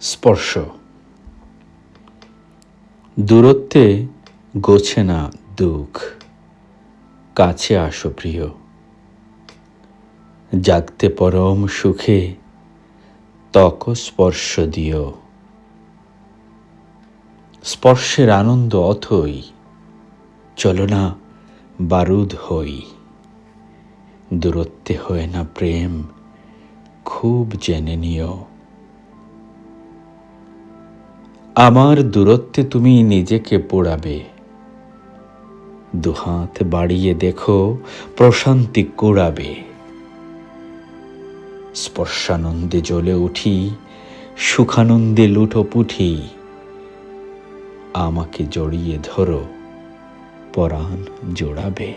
স্পর্শ। দূরত্বে গোছে না দুঃখ, কাছে আসো প্রিয়। জাগতে পরম সুখে ত্বক স্পর্শ দিও। স্পর্শের আনন্দ অথই চলো না বারুদ হই। দূরত্বে হয় না প্রেম, খুব জেনে নিও। আমার দূরত্বে তুমি নিজেকে পোড়াবে। দুহাত বাড়িয়ে দেখো, প্রশান্তি কুড়াবে। স্পর্শানন্দে জ্বলে উঠি, সুখানন্দে লুটো পুঠি আমাকে জড়িয়ে ধরো, পরাণ জোড়াবে।